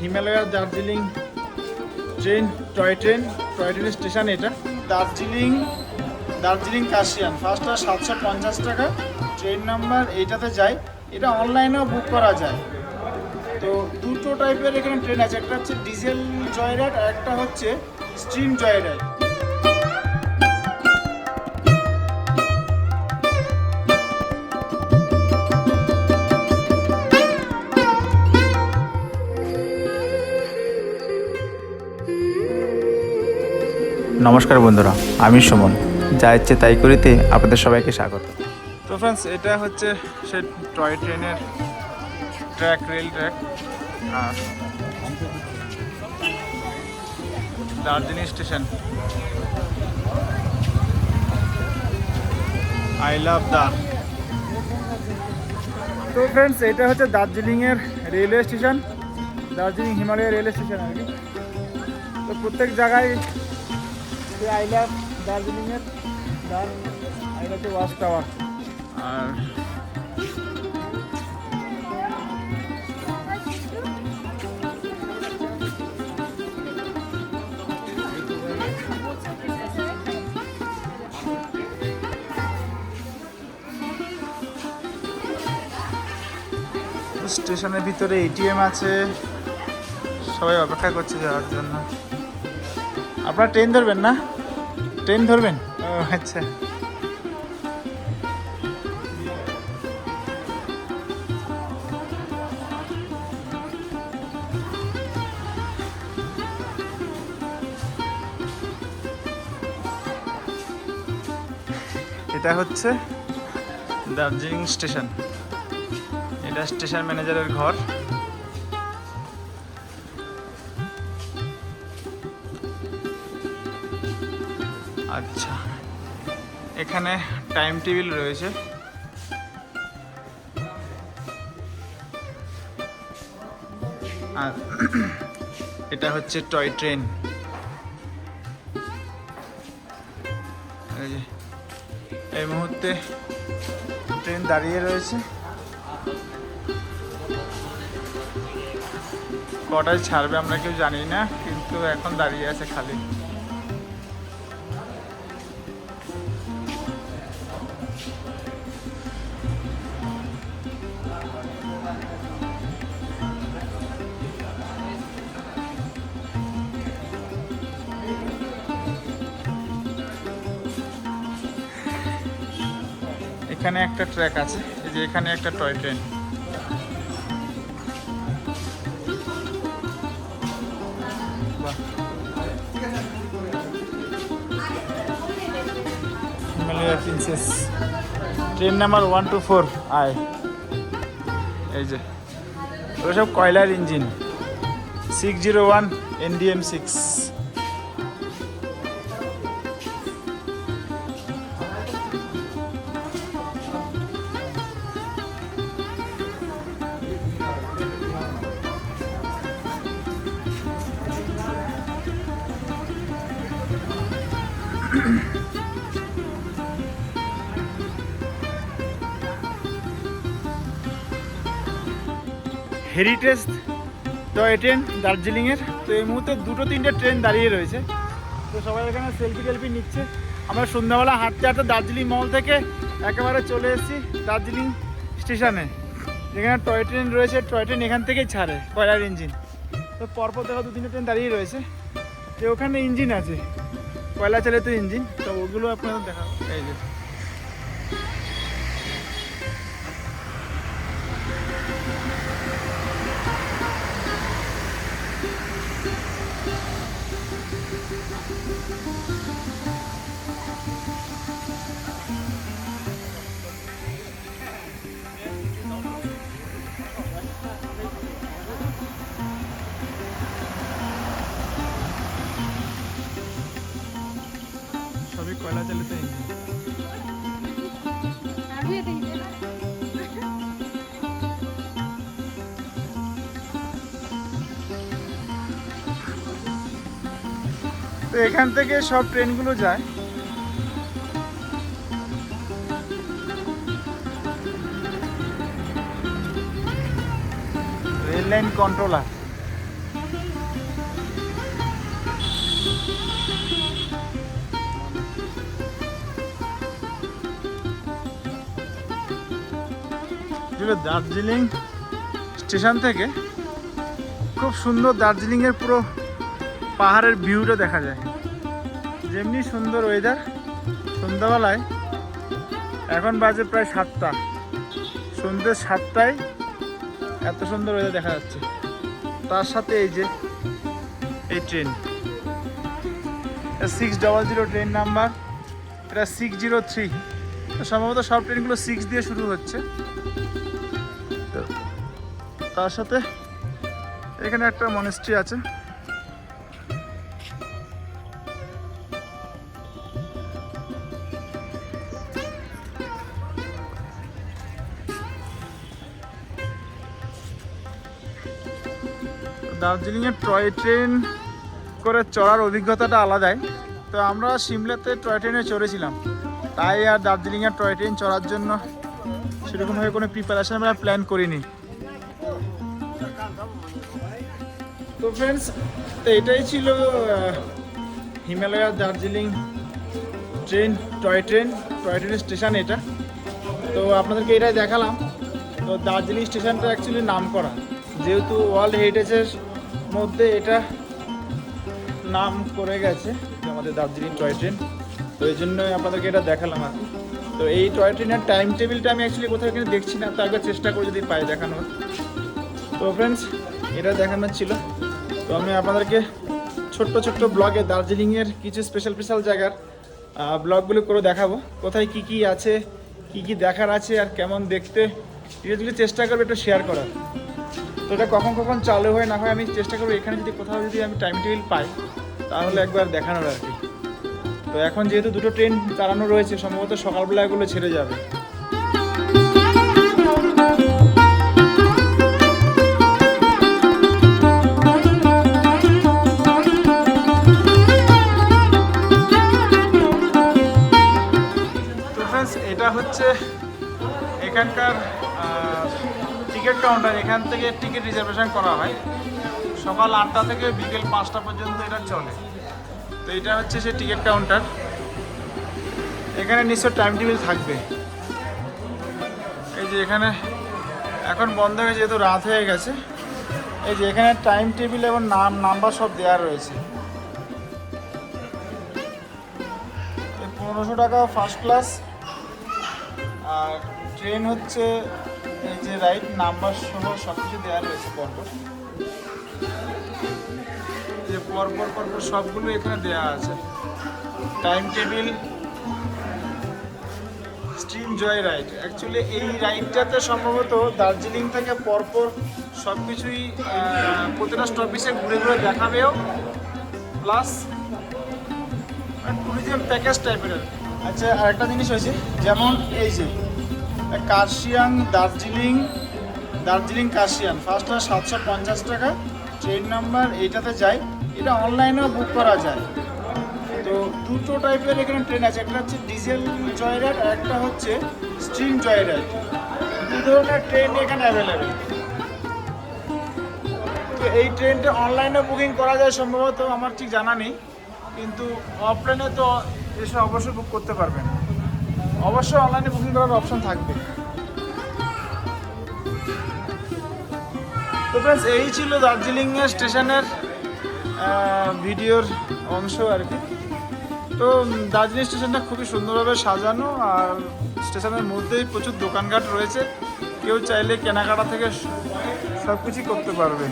হিমালয়ার Darjeeling train toy train toy ট্রেনের station এটা। দার্জিলিং দার্জিলিং কাশিয়ান। ফার্স্টটা সাতশো পঞ্চাশ টাকা। ট্রেন নাম্বার এইটাতে যায়। এটা অনলাইনেও বুক করা যায়। তো দুটো টাইপের এখানে ট্রেন আছে। একটা হচ্ছে ডিজেল জয়রাইড আর একটা হচ্ছে স্ট্রিম জয়রাইড নমস্কার বন্ধুরা, আমি সুমন। যা ইচ্ছে তাই করিতে আপনাদের সবাইকে স্বাগত। তো ফ্রেন্ডস এটা হচ্ছে সে টয় ট্রেনের track rail track Darjeeling station. I love দার তো ফ্রেন্ডস এটা হচ্ছে দার্জিলিংয়ের railway station Darjeeling Himalaya railway station আর কি। তো প্রত্যেক জায়গায় টাওয়ার। আর স্টেশনের ভিতরে এটিএম আছে। সবাই অপেক্ষা করছে যাওয়ার জন্য। আপনারা ট্রেন ধরবেন না? ট্রেন ধরবেন? ও আচ্ছা। এটা হচ্ছে দার্জিলিং স্টেশন। এটা স্টেশন ম্যানেজারের ঘর। আচ্ছা। এখানে টাইম টেবিল রয়েছে। আর এটা হচ্ছে টয় ট্রেন। এই মুহূর্তে ট্রেন দাঁড়িয়ে রয়েছে। কটায় ছাড়বে আমরা কেউ জানি না, কিন্তু এখন দাঁড়িয়ে আছে খালি। এখানে একটা ট্র্যাক আছে, এই যে এখানে একটা toy train. Train number one two four আয়। এই যে ওগুলো সব কয়লার engine. Six zero one NDM six heritage toy train দার্জিলিংয়ের। তো এই মুহূর্তে দুটো তিনটে ট্রেন দাঁড়িয়ে রয়েছে। তো সবাই এখানে সেলফি টেলফি নিচ্ছে। আমরা সন্ধ্যাবেলা হাঁটতে হাঁটতে দার্জিলিং মল থেকে একেবারে চলে এসেছি দার্জিলিং স্টেশনে। যেখানে টয় ট্রেন রয়েছে টয় ট্রেন এখান থেকেই ছাড়ে, কয়লার ইঞ্জিন তো পরপর দেখো দু তিনটে ট্রেন দাঁড়িয়ে রয়েছে। তো ওখানে ইঞ্জিন আছে, কয়লা চালিত ইঞ্জিন তো ওগুলো আপনাদের দেখা এই যে। সবই কয়লা চালিত ইঞ্জিন। এখান থেকে সব ট্রেনগুলো যায়। Rail line controller. Darjeeling station থেকে। খুব সুন্দর দার্জিলিংয়ের পুরো পাহাড়ের ভিউটা দেখা যায়। যেমনি সুন্দর ওয়েদার সন্ধ্যাবেলায় এখন বাজে প্রায় সাতটা। সন্ধ্যে সাতটায় এত সুন্দর ওয়েদার দেখা যাচ্ছে। তার সাথে এই যে, এই train six double zero train number এটা সিক্স জিরো থ্রি সম্ভবত সব ট্রেনগুলো সিক্স দিয়ে শুরু হচ্ছে। তার সাথে এখানে একটা মনেস্ট্রি আছে। দার্জিলিংয়ের টয় ট্রেন করে চড়ার অভিজ্ঞতাটা আলাদাই। তো আমরা সিমলাতে টয় ট্রেনে চড়েছিলাম। তাই আর দার্জিলিংয়ের টয় ট্রেন চড়ার জন্য সেরকমভাবে কোনো প্রিপারেশন আমরা প্ল্যান করিনি। তো ফ্রেন্ডস তো এটাই ছিল Himalaya Darjeeling train, toy train, toy ট্রেনের স্টেশন এটা। তো আপনাদেরকে এটাই দেখালাম। তো দার্জিলিং স্টেশনটা অ্যাকচুয়ালি নাম করা যেহেতু ওয়ার্ল্ড হেরিটেজের মধ্যে এটা নাম করে গেছে আমাদের দার্জিলিং টয় ট্রেন তো এই জন্যই আপনাদেরকে এটা দেখালাম আর তো এই টয় ট্রেনের টাইম টেবিলটা আমি অ্যাকচুয়ালি কোথাও এখানে দেখছি না, তো একবার চেষ্টা করে যদি পাই দেখানোর। তো ফ্রেন্ডস এটা দেখানোর ছিল। তো আমি আপনাদেরকে ছোট্ট ছোট্ট ব্লগে দার্জিলিংয়ের কিছু স্পেশাল স্পেশাল জায়গার ব্লগগুলো করে দেখাবো। কোথায় কি কি আছে, কি কি দেখার আছে, আর কেমন দেখতে এগুলো চেষ্টা করবে একটু শেয়ার করার। তো এটা কখন কখন চালু হয় না হয় আমি চেষ্টা করব এখানে যদি কোথাও যদি আমি টাইম টেবিল পাই, তাহলে একবার দেখানোর আর কি। তো এখন যেহেতু দুটো ট্রেন চালানো রয়েছে, সম্ভবত সকালবেলা এগুলো ছেড়ে যাবে। এটা হচ্ছে এখানকার টিকিট কাউন্টার এখান থেকে টিকিট রিজার্ভেশন করা হয়। সকাল আটটা থেকে বিকেল পাঁচটা পর্যন্ত এটা চলে। তো এটা হচ্ছে সে টিকিট কাউন্টার এখানে নিশ্চয় টাইম টেবিল থাকবে। এই যে এখানে এখন বন্ধ হয়ে যেহেতু রাত হয়ে গেছে। এই যে এখানে টাইম টেবিল এবং নাম নাম্বার সব দেওয়া রয়েছে। পনেরোশো টাকা ফার্স্ট ক্লাস আর ট্রেন হচ্ছে এই যে রাইট নাম্বার সহ সব কিছু দেওয়া রয়েছে পরপর। যে পরপর পরপর সবগুলো এখানে দেওয়া আছে। Time table steam joy ride actually এই রাইডটাতে সম্ভবত দার্জিলিং থেকে পরপর সব কিছুই প্রতিটা স্টপিসে ঘুরে ঘুরে দেখাবেও। প্লাস ট্যুরিজম প্যাকেজ টাইপের আর কি। আচ্ছা আরেকটা জিনিস হয়েছে, যেমন এই যে, কার্শিয়াং দার্জিলিং দার্জিলিং কার্শিয়াং ফার্স্ট হয় সাতশো পঞ্চাশ টাকা ট্রেন নাম্বার এইটাতে যায়, এটা অনলাইনেও বুক করা যায়। তো দুটো টাইপের এখানে ট্রেন আছে, একটা হচ্ছে ডিজেল জয় রাইড আর একটা হচ্ছে স্ট্রিম জয় রাইড দু ধরনের ট্রেন এখানে অ্যাভেলেবেল তো এই ট্রেনটা অনলাইনে বুকিং করা যায় সম্ভবত, আমার ঠিক জানা নেই, কিন্তু অফলাইনে তো এসে অবশ্যই বুক করতে পারবেন। অবশ্যই অনলাইনে বুকিং করার অপশন থাকবে। তো ফ্রেন্ডস এই ছিল দার্জিলিং স্টেশনের ভিডিওর অংশ আর কি। তো দার্জিলিং স্টেশনটা খুবই সুন্দরভাবে সাজানো আর স্টেশনের মধ্যেই প্রচুর দোকানঘাট রয়েছে। কেউ চাইলে কেনাকাটা থেকে সব কিছুই করতে পারবে।